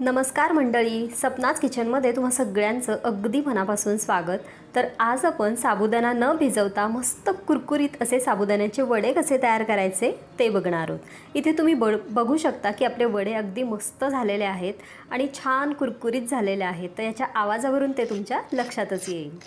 नमस्कार मंडळी सपनाच किचनमध्ये तुम्हा सगळ्यांचं अगदी मनापासून स्वागत. तर आज आपण साबुदाणा न भिजवता मस्त कुरकुरीत असे साबुदाण्याचे वडे कसे तयार करायचे ते बघणार आहोत. इथे तुम्ही बळ बघू शकता की आपले वडे अगदी मस्त झालेले आहेत आणि छान कुरकुरीत झालेले आहेत. तर याच्या आवाजावरून ते तुमच्या लक्षातच येईल.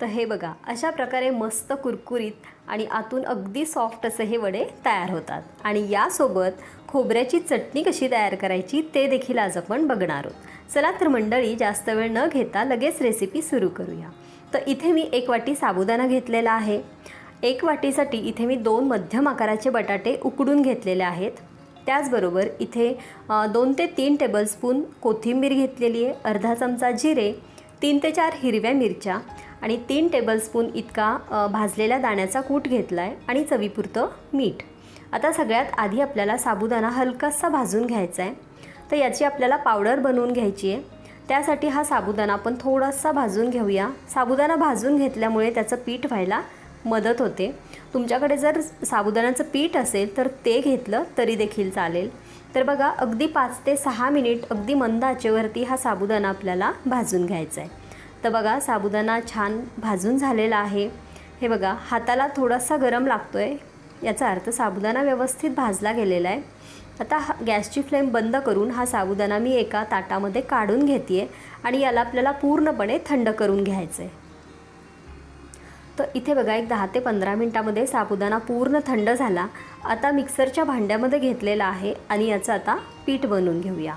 तर हे बघा अशा प्रकारे मस्त कुरकुरीत आणि आतून अगदी सॉफ्ट असे हे वडे तयार होतात. आणि यासोबत खोबऱ्याची चटणी कशी तयार करायची ते देखील आज आपण बघणार आहोत. चला तर मंडळी जास्त वेळ न घेता लगेच रेसिपी सुरू करूया. तर इथे मी एक वाटी साबुदाणा घेतलेला आहे. एक वाटीसाठी इथे मी दोन मध्यम आकाराचे बटाटे उकडून घेतलेले आहेत. त्याचबरोबर इथे दोन ते तीन टेबलस्पून कोथिंबीर घेतलेली आहे अर्धा चमचा जिरे तीन ते चार हिरव्या मिरच्या आणि तीन टेबलस्पून इतका भाजलेल्या दाण्याचा कूट घेतला आहे आणि चवीपुरतं मीठ. आता सगळ्यात आधी आपल्याला साबुदाणा हलकासा भाजून घ्यायचा आहे तर याची आपल्याला पावडर बनवून घ्यायची आहे त्यासाठी हा साबुदाणा आपण थोडासा भाजून घेऊया. साबुदाणा भाजून घेतल्यामुळे त्याचं पीठ व्हायला मदत होते. तुमच्याकडे जर साबुदाण्याचं पीठ असेल तर ते घेतलं तरी देखील चालेल. तर बघा अगदी पाच ते सहा मिनिट अगदी मंद आचेवरती हा साबुदाणा आपल्याला भाजून घ्यायचा आहे. तर बघा साबुदाणा छान भाजून झालेला आहे. हे बघा हाताला थोडासा गरम लागतो आहे याचा अर्थ साबुदाणा व्यवस्थित भाजला गेलेला आहे. आता हा गॅसची फ्लेम बंद करून हा साबुदाणा मी एका ताटामध्ये काढून घेते आहे आणि याला आपल्याला पूर्णपणे थंड करून घ्यायचं आहे तर इथे बघा एक दहा ते पंधरा मिनटामध्ये साबुदाणा पूर्ण थंड झाला. आता मिक्सरच्या भांड्यामध्ये घेतलेला आहे आणि याचं आता पीठ बनवून घेऊया.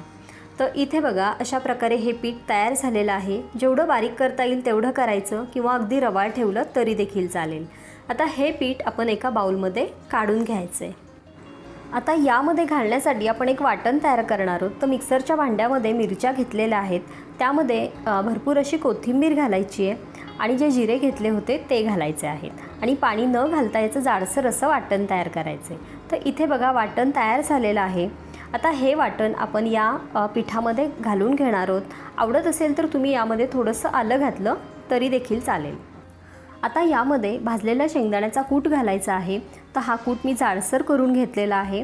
तर इथे बघा अशा प्रकारे हे पीठ तयार झालेलं आहे. जेवढं बारीक करता येईल तेवढं करायचं किंवा अगदी रवाळ ठेवलं तरी देखील चालेल. आता हे पीठ आपण एका बाउलमध्ये काढून घ्यायचं आहे आता यामध्ये घालण्यासाठी आपण एक वाटण तयार करणार आहोत. तर मिक्सरच्या भांड्यामध्ये मिरच्या घेतलेल्या आहेत. त्यामध्ये भरपूर अशी कोथिंबीर घालायची आहे. आणि जे जिरे घेतले होते ते घालायचे आहेत. आणि पाणी न घालता याचं जाडसर असं वाटण तयार करायचं. तर इथे बघा वाटण तयार झालेलं आहे. आता हे वाटण आपण या पिठामध्ये घालून घेणार आहोत. आवडत असेल तर तुम्ही यामध्ये थोडंसं आलं घातलं तरी देखील चालेल. आता यामध्ये भाजलेल्या शेंगदाण्याचा कूट घालायचा आहे. तर हा कूट मी जाडसर करून घेतलेला आहे.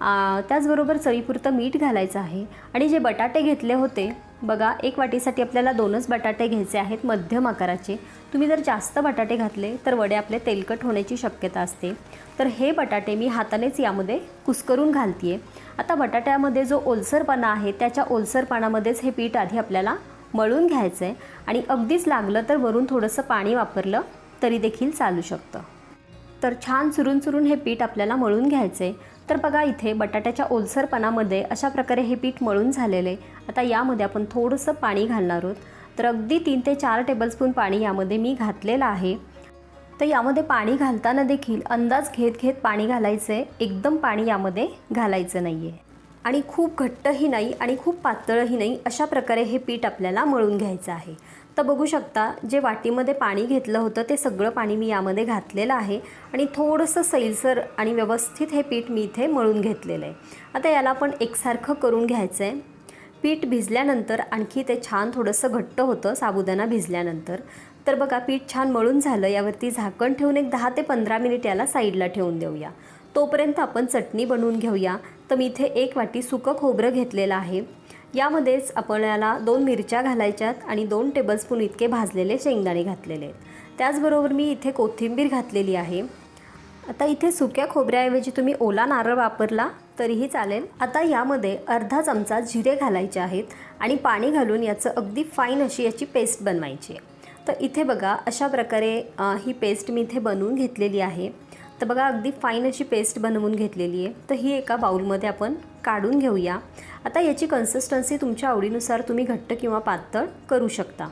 त्याचबरोबर चवीपुरतं मीठ घालायचं आहे. आणि जे बटाटे घेतले होते बघा एक वाटीसाठी आपल्याला दोनच बटाटे घ्यायचे आहेत मध्यम आकाराचे. तुम्ही जर जास्त बटाटे घातले तर वडे आपले तेलकट होण्याची शक्यता असते. तर हे बटाटे मी हातानेच यामध्ये कुस्करून घालते आता बटाट्यामध्ये जो ओलसरपणा आहे त्याच्या ओलसरपणामध्येच हे पीठ आधी आपल्याला मळून घ्यायचं आहे आणि अगदीच लागलं तर वरून थोडंसं पाणी वापरलं तरी देखील चालू शकतं. तर छान चुरून चुरून हे पीठ आपल्याला मळून घ्यायचं आहे तर बघा इथे बटाट्याच्या ओलसरपणामध्ये अशा प्रकारे हे पीठ मळून झालेले. आहे आता यामध्ये आपण थोडंसं पाणी घालणार आहोत. तर अगदी तीन ते चार टेबलस्पून पाणी यामध्ये मी घातलेलं आहे. तर यामध्ये पाणी घालताना देखील अंदाज घेत घेत पाणी घालायचं आहे एकदम पाणी यामध्ये घालायचं नाही आहे आणि खूप घट्टही नाही आणि खूप पातळही नाही अशा प्रकारे हे पीठ आपल्याला मळून घ्यायचं आहे. तर बघू शकता जे वाटीमध्ये पाणी घेतलं होतं ते सगळं पाणी मी यामध्ये घातलेलं आहे आणि थोडंसं सैलसर आणि व्यवस्थित हे पीठ मी इथे मळून घेतलेलं आहे. आता याला आपण एकसारखं करून घ्यायचं आहे पीठ भिजल्यानंतर आणखी ते छान थोडंसं घट्ट होतं साबुदाणा भिजल्यानंतर. तर बघा पीठ छान मळून झालं यावरती झाकण ठेवून एक दहा ते पंधरा मिनिट याला साईडला ठेवून देऊया. तोपर्यंत आपण चटणी बनवून घेऊया. तर मी इथे एक वाटी सुकं खोबरं घेतलेलं आहे. यामध्येच आपल्याला दोन मिरच्या घालायच्यात आणि दोन टेबलस्पून इतके भाजलेले शेंगदाणे घातलेले आहेत. त्याचबरोबर मी इथे कोथिंबीर घातलेली आहे. आता इथे सुक्या खोबऱ्याऐवजी तुम्ही ओला नारळ वापरला तरीही चालेल. आता यामध्ये अर्धा चमचा जिरे घालायचे आहेत आणि पाणी घालून याचं अगदी फाईन अशी याची पेस्ट बनवायची आहे. तर इथे बघा अशा प्रकारे ही पेस्ट मी इथे बनवून घेतलेली आहे. तर बघा अगदी फाईन अशी पेस्ट बनवून घेतलेली आहे. तर ही एका बाउलमध्ये आपण काढून घेऊया. आता याची कन्सिस्टन्सी तुमच्या आवडीनुसार तुम्ही घट्ट किंवा पातळ करू शकता.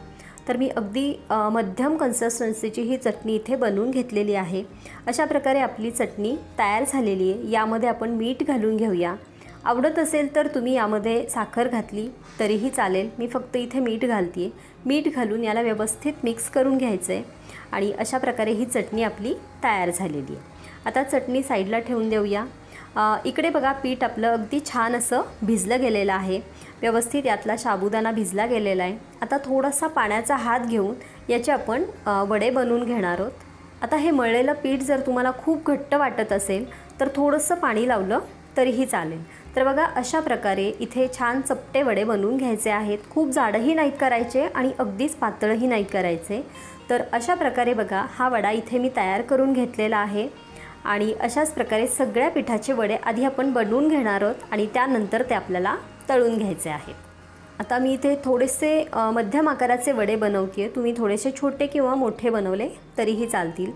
तर मी अगदी मध्यम कन्सिस्टन्सीची ही चटणी इथे बनवून घेतलेली आहे. अशा प्रकारे आपली चटणी तयार झालेली आहे. यामध्ये आपण मीठ घालून घेऊया. आवडत असेल तर तुम्ही यामध्ये साखर घातली तरीही चालेल. मी फक्त इथे मीठ घालते मीठ घालून याला व्यवस्थित मिक्स करून घ्यायचं आहे आणि अशा प्रकारे ही चटणी आपली तयार झालेली आहे. आता चटणी साईडला ठेवून देऊया. इकडे बघा पीठ आपलं अगदी छान असं भिजलं गेलेलं आहे. व्यवस्थित यातला साबुदाणा भिजला गेलेला आहे. आता थोडासा पाण्याचा हात घेऊन याचे आपण वडे बनवून घेणार आहोत. आता हे मळलेलं पीठ जर तुम्हाला खूप घट्ट वाटत असेल तर थोडंसं पाणी लावलं तरीही चालेल. तर बघा अशा प्रकारे इथे छान चपटे वडे बनवून घ्यायचे आहेत. खूप जाडंही नाहीत करायचे आणि अगदीच पातळही नाहीत करायचे. तर अशा प्रकारे बघा हा वडा इथे मी तयार करून घेतलेला आहे. आणि अशाच प्रकारे सगळ्या पिठाचे वडे आधी आपण बनवून घेणार आहोत आणि त्यानंतर ते आपल्याला तळून घ्यायचे आहेत. आता मी इथे थोडेसे मध्यम आकाराचे वडे बनवते आहे तुम्ही थोडेसे छोटे किंवा मोठे बनवले तरीही चालतील.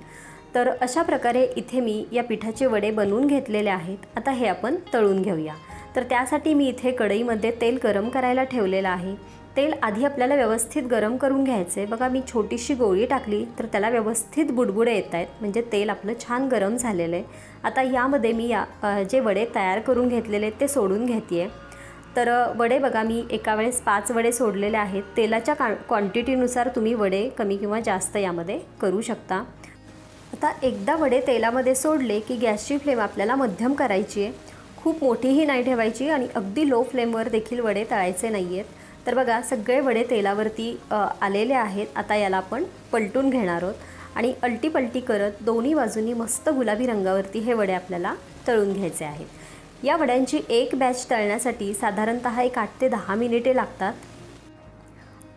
तर अशा प्रकारे इथे मी या पिठाचे वडे बनवून घेतलेले आहेत. आता हे आपण तळून घेऊया. तर त्यासाठी मी इथे कढईमध्ये तेल गरम करायला ठेवलेलं आहे. तेल आधी आपल्याला व्यवस्थित गरम करून घ्यायचं आहे बघा मी छोटीशी गोळी टाकली तर त्याला व्यवस्थित बुडबुडे येत आहेत. म्हणजे तेल आपलं छान गरम झालेलं आहे आता यामध्ये मी या जे वडे तयार करून घेतलेले आहेत ते सोडून घेते आहे तर वडे बघा मी एका वेळेस पाच वडे सोडलेले आहेत. तेलाच्या का क्वांटिटीनुसार तुम्ही वडे कमी किंवा जास्त यामध्ये करू शकता. आता एकदा वडे तेलामध्ये सोडले की गॅसची फ्लेम आपल्याला मध्यम करायची आहे. खूप मोठीही नाही ठेवायची आणि अगदी लो फ्लेमवर देखील वडे तळायचे नाही आहेत तर बघा सगळे वडे तेलावरती आलेले आहेत. आता याला आपण पलटून घेणार आहोत. आणि अल्टीपलटी करत दोन्ही बाजूनी मस्त गुलाबी रंगावरती हे वडे आपल्याला तळून घ्यायचे आहेत. या वड्यांची एक बॅच तळण्यासाठी साधारणतः एक आठ ते दहा मिनिटे लागतात.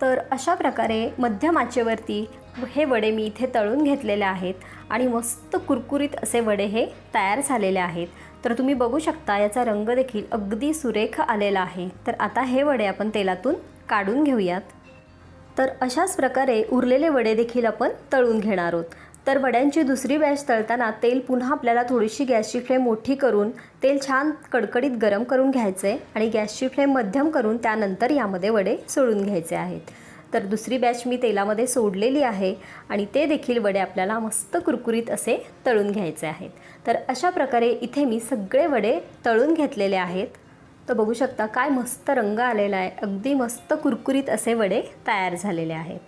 तर अशा प्रकारे मध्यम आचेवरती हे वडे मी इथे तळून घेतलेले आहेत आणि मस्त कुरकुरीत असे वडे हे तयार झालेले आहेत. तर तुम्ही बघू शकता याचा रंग देखील अगदी सुरेख आलेला आहे. तर आता हे वडे आपण तेलातून काढून घेऊयात. तर अशाच प्रकारे उरलेले वडे देखील आपण तळून घेणार आहोत. तर वड्यांची दुसरी बॅच तळताना तेल पुन्हा आपल्याला थोडीशी गॅसची फ्लेम मोठी करून तेल छान कडकडीत गरम करून घ्यायचं आहे आणि गॅसची फ्लेम मध्यम करून त्यानंतर यामध्ये वडे सोडून घ्यायचे आहेत. तर दुसरी बॅच मी तेलामध्ये सोडलेली आहे आणि ते देखील वडे आपल्याला मस्त कुरकुरीत असे तळून घ्यायचे आहेत. तर अशा प्रकारे इथे मी सगळे वडे तळून घेतलेले आहेत. तर बघू शकता काय मस्त रंग आलेला आहे. अगदी मस्त कुरकुरीत असे वडे तयार झालेले आहेत.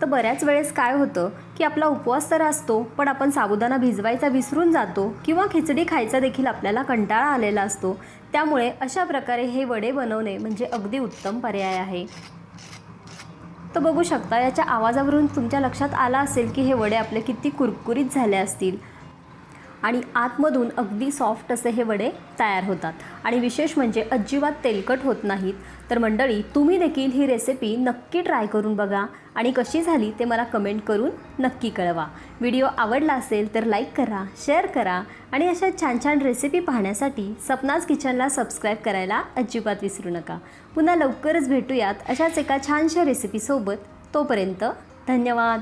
तर बऱ्याच वेळेस काय होतं की आपला उपवास तर असतो पण आपण साबुदाणा भिजवायचा विसरून जातो किंवा खिचडी खायचा देखील आपल्याला कंटाळा आलेला असतो. त्यामुळे अशा प्रकारे हे वडे बनवणे म्हणजे अगदी उत्तम पर्याय आहे. तर बघू शकता याच्या आवाजावरून तुमच्या लक्षात आला असेल की हे वडे आपले किती कुरकुरीत झाले असतील. आणि आतमधून अगदी सॉफ्ट असे हे वडे तयार होतात. आणि विशेष म्हणजे अजिबात तेलकट होत नाहीत. तर मंडळी तुम्ही देखील ही रेसिपी नक्की ट्राय करून बघा आणि कशी झाली ते मला कमेंट करून नक्की कळवा. व्हिडिओ आवडला असेल तर लाईक करा शेअर करा आणि अशा छान छान रेसिपी पाहण्यासाठी सपनाज किचनला सबस्क्राईब करायला अजिबात विसरू नका. पुन्हा लवकरच भेटूयात अशाच एका छानशा रेसिपीसोबत तोपर्यंत धन्यवाद.